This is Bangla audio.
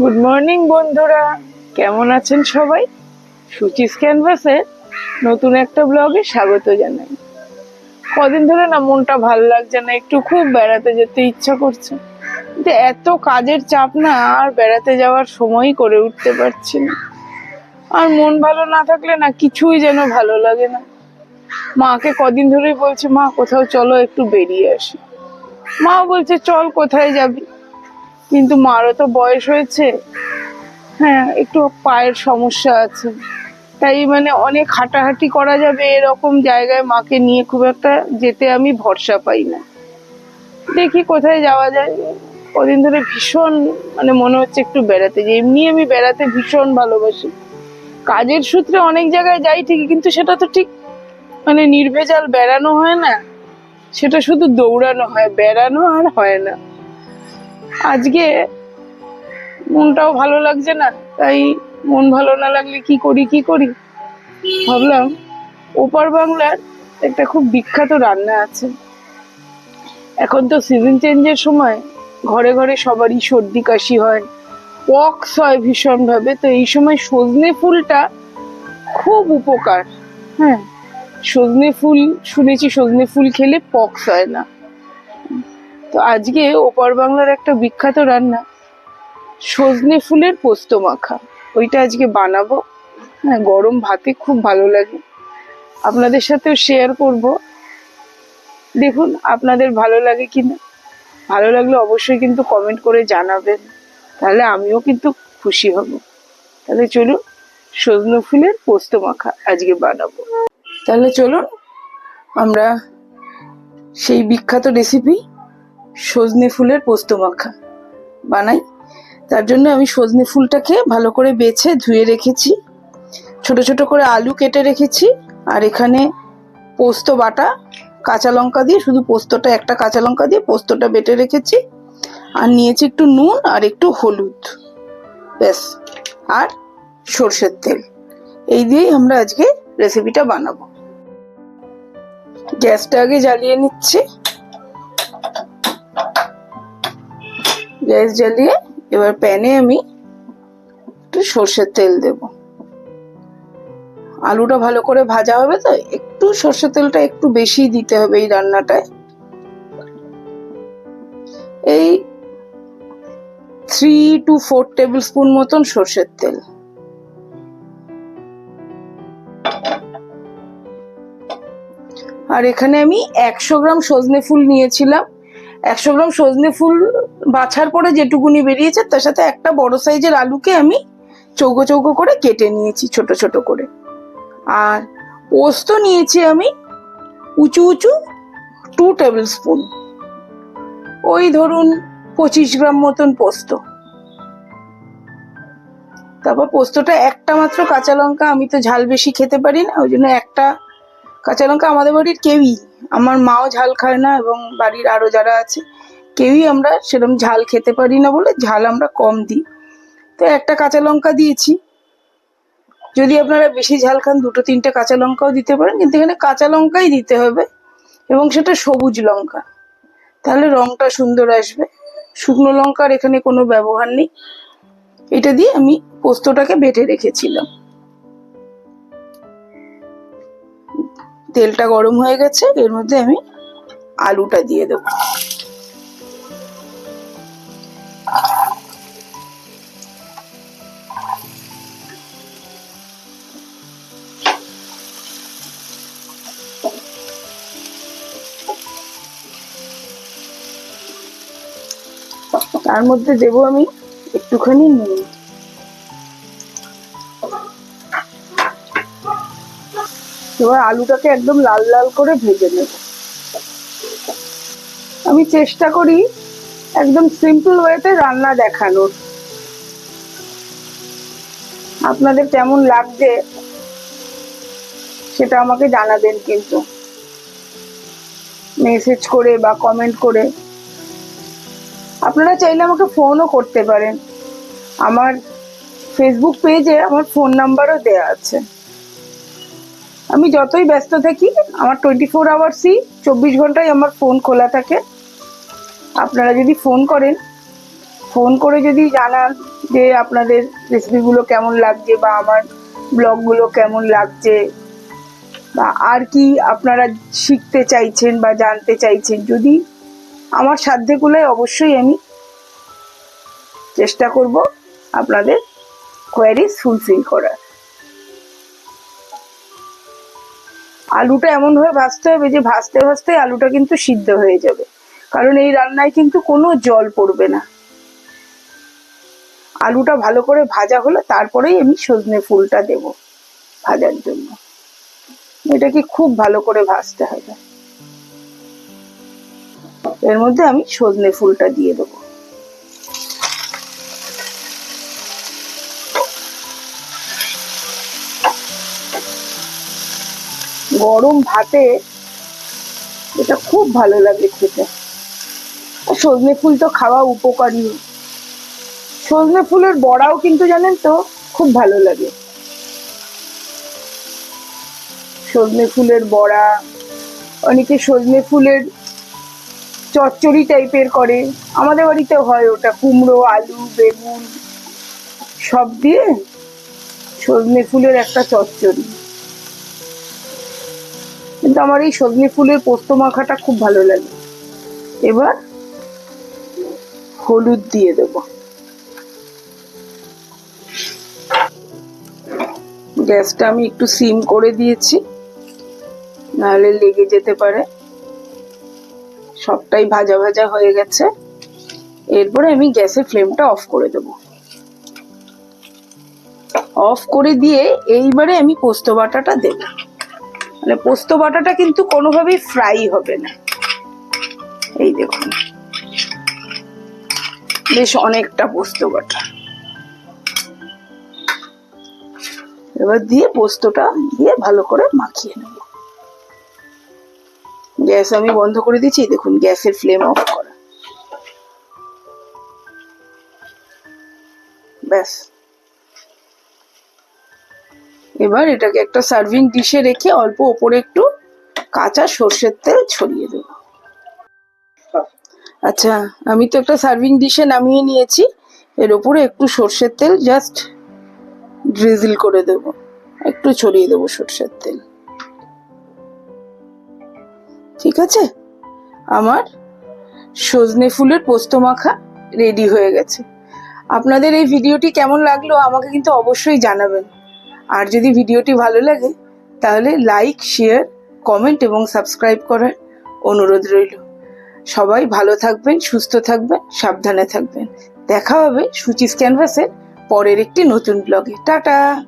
গুড মর্নিং বন্ধুরা। কেমন আছেন সবাই? সুচিস ক্যানভাসে নতুন একটা ব্লগে স্বাগত জানাই। কদিন ধরে না মনটা ভালো লাগছে না, একটু খুব বেড়াতে যেতে ইচ্ছা করছে। কিন্তু এত কাজের চাপ না, আর বেড়াতে যাওয়ার সময়ই করে উঠতে পারছি না। আর মন ভালো না থাকলে না কিছুই যেন ভালো লাগে না। মাকে কদিন ধরেই বলছে, মা, কোথাও চলো, একটু বেরিয়ে আসি। মাও বলছে, চল, কোথায় যাবি? কিন্তু মারও তো বয়স হয়েছে। হ্যাঁ একটু পায়ের সমস্যা আছে। তাই মানে অনেক হাঁটাহাঁটি করা যাবে এরকম জায়গায় মাকে নিয়ে খুব একটা যেতে আমি ভরসা পাই না। দেখি কোথায় যাওয়া যায়। কদিন ধরে ভীষণ মানে মনে হচ্ছে একটু বেড়াতে যাই। এমনি আমি বেড়াতে ভীষণ ভালোবাসি। কাজের সূত্রে অনেক জায়গায় যাই ঠিকই, কিন্তু সেটা তো ঠিক মানে নির্ভেজাল বেড়ানো হয় না। সেটা শুধু দৌড়ানো হয়, বেড়ানো আর হয় না। আজকে মনটাও ভালো লাগছে না, তাই মন ভালো না লাগলে কি করি কি করি? ভাবলাম ওপার বাংলার একটা খুব বিখ্যাত রান্না আছে। এখন তো সিজন চেঞ্জের সময় ঘরে ঘরে সবারই সর্দি কাশি হয়, পক্স হয় ভীষণ ভাবে তো এই সময় সজনে ফুলটা খুব উপকার। হ্যাঁ সজনে ফুল শুনেছি সজনে ফুল খেলে পক্স হয় না। তো আজকে ওপার বাংলার একটা বিখ্যাত রান্না, সজনে ফুলের পোস্ত মাখা। ওইটা আজকে বানাবো। হ্যাঁ গরম ভাতে খুব ভালো লাগে। আপনাদের সাথেও শেয়ার করব। দেখুন, আপনাদের ভালো লাগে কিনা। ভালো লাগলে অবশ্যই কিন্তু কমেন্ট করে জানাবেন। তাহলে আমিও কিন্তু খুশি হব। তাহলে চলুন, সজনে ফুলের পোস্ত মাখা আজকে বানাবো। তাহলে চলুন, আমরা সেই বিখ্যাত রেসিপি সজনে ফুলের পোস্ত মাখা। বানাই। তার জন্য আমি সজনে ফুলটাকে ভালো করে বেছে ধুয়ে রেখেছি। ছোট ছোট করে আলু কেটে রেখেছি। আর এখানে পোস্ত বাটা, কাঁচা লঙ্কা দিয়ে শুধু পোস্তটা, একটা কাঁচা লঙ্কা দিয়ে পোস্তটা বেটে রেখেছি। আর নিয়েছি একটু নুন আর একটু হলুদ। ব্যাস। আর সর্ষের তেল। এই দিয়েই আমরা আজকে রেসিপিটা বানাবো। গ্যাসটা আগে জ্বালিয়ে নিচ্ছি। গ্যাস জ্বালিয়ে এবার প্যানে আমি একটু সর্ষের তেল দেব। আলুটা ভালো করে ভাজা হবে তো, একটু সর্ষের তেলটা একটু বেশি দিতে হবে এই রান্নাটায়। এই three to four table spoon মতন সর্ষের তেল। আর এখানে আমি একশো গ্রাম সজনে ফুল নিয়েছিলাম। একশো গ্রাম সজনে ফুল বাছার পরে যেটুকুনি বেরিয়েছে, তার সাথে একটা বড় সাইজের আলুকে আমি চৌকো চৌকো করে কেটে নিয়েছি, ছোট ছোট করে। আর পোস্ত নিয়েছি আমি উঁচু উঁচু টু টেবিল স্পুন ওই ধরুন পঁচিশ গ্রাম মতন পোস্ত। তারপর পোস্তটা একটা মাত্র কাঁচা লঙ্কা, আমি তো ঝাল বেশি খেতে পারি না, ওই জন্য একটা কাঁচা লঙ্কা আমাদের বাড়ির কেউই, আমার মাও ঝাল খায় না এবং বাড়ির আরও যারা আছে কেউই আমরা সেরকম ঝাল খেতে পারি না বলে ঝাল আমরা কম দিই। তো একটা কাঁচা লঙ্কা দিয়েছি। যদি আপনারা বেশি ঝাল খান, দুটো তিনটে কাঁচা লঙ্কাও দিতে পারেন, কিন্তু এখানে কাঁচা লঙ্কাই দিতে হবে এবং সেটা সবুজ লঙ্কা। তাহলে রংটা সুন্দর আসবে। শুকনো লঙ্কার এখানে কোনো ব্যবহার নেই। এটা দিয়ে আমি পোস্তটাকে বেটে রেখেছিলাম। তেলটা গরম হয়ে গেছে, এর মধ্যে আমি আলুটা দিয়ে দেবো। তার মধ্যে দেব আমি একটুখানি নুন। এবার আলুটাকে একদম লাল লাল করে ভেজে নেব। আমি চেষ্টা করি একদম সিম্পল ওয়েতে রান্না দেখানোর। আপনাদের কেমন লাগছে সেটা আমাকে জানাবেন কিন্তু। মেসেজ করে বা কমেন্ট করে। আপনারা চাইলে আমাকে ফোনও করতে পারেন। আমার ফেসবুক পেজে আমার ফোন নাম্বারও দেওয়া আছে। আমি যতই ব্যস্ত থাকি, আমার টোয়েন্টি ফোর আওয়ার্সই চব্বিশ ঘন্টায় আমার ফোন খোলা থাকে। আপনারা যদি ফোন করেন ফোন করে যদি জানান যে আপনাদের রেসিপিগুলো কেমন লাগছে বা আমার ব্লগগুলো কেমন লাগছে বা আর কি আপনারা শিখতে চাইছেন বা জানতে চাইছেন, যদি আমার সাধ্যে কুলায় অবশ্যই আমি চেষ্টা করব আপনাদের কোয়ারিজ ফুলফিল করার। আলুটা এমনভাবে ভাজতে হবে যে ভাজতে ভাজতে আলুটা কিন্তু সিদ্ধ হয়ে যাবে। কারণ এই রান্নায় কিন্তু কোনো জল পড়বে না। আলুটা ভালো করে ভাজা হলে, তারপরেই আমি সজনে ফুলটা দেব ভাজার জন্য। এটাকে খুব ভালো করে ভাজতে হবে। এর মধ্যে আমি সজনে ফুলটা দিয়ে দেবো। গরম ভাতে এটা খুব ভালো লাগে খেতে। আর সজনে ফুল তো খাওয়া উপকারী। সজনে ফুলের বড়াও কিন্তু জানেন তো খুব ভালো লাগে। সজনে ফুলের বড়া, অনেকে সজনে ফুলের চচ্চড়ি টাইপের করে। আমাদের বাড়িতে হয় ওটা, কুমড়ো, আলু, বেগুন, সব দিয়ে সজনে ফুলের একটা চচ্চড়ি। কিন্তু আমার এই সজনে ফুলের পোস্ত মাখাটা খুব ভালো লাগে। এবার হলুদ দিয়ে দেব। গ্যাসটা আমি একটু সিম করে দিয়েছি, নাহলে লেগে যেতে পারে। সবটাই ভাজা ভাজা হয়ে গেছে। এরপরে আমি গ্যাসের ফ্লেমটা অফ করে দেব। অফ করে দিয়ে এইবারে আমি পোস্ত বাটাটা দেবো। মানে পোস্ত বাটাটা কিন্তু কোনোভাবেই ফ্রাই হবে না। এই দেখুন। বেশ অনেকটা পোস্ত বাটা। এবার দিয়ে পোস্তটা দিয়ে ভালো করে মাখিয়ে নেব। গ্যাস আমি বন্ধ করে দিচ্ছি, দেখুন গ্যাসের ফ্লেম অফ করা। ব্যাস। এবার এটাকে একটা সার্ভিং ডিশে রেখে অল্প ওপরে একটু কাঁচা সর্ষের তেল ছড়িয়ে দেব। আচ্ছা আমি তো একটা সার্ভিং ডিশে নামিয়ে নিয়েছি, এর উপরে একটু সর্ষের তেল জাস্ট ড্রিজল করে দেব। একটু ছড়িয়ে দেবো সর্ষের তেল। ঠিক আছে? আমার সজনে ফুলের পোস্ত মাখা রেডি হয়ে গেছে। আপনাদের এই ভিডিওটি কেমন লাগল আমাকে কিন্তু অবশ্যই জানাবেন। আর যদি ভিডিওটি ভালো লাগে, তাহলে লাইক শেয়ার কমেন্ট এবং সাবস্ক্রাইব করার অনুরোধ রইল। সবাই ভালো থাকবেন, সুস্থ থাকবেন, সাবধানে থাকবেন। দেখা হবে সুচিস ক্যানভাসের পরের একটি নতুন ব্লগে টাটা!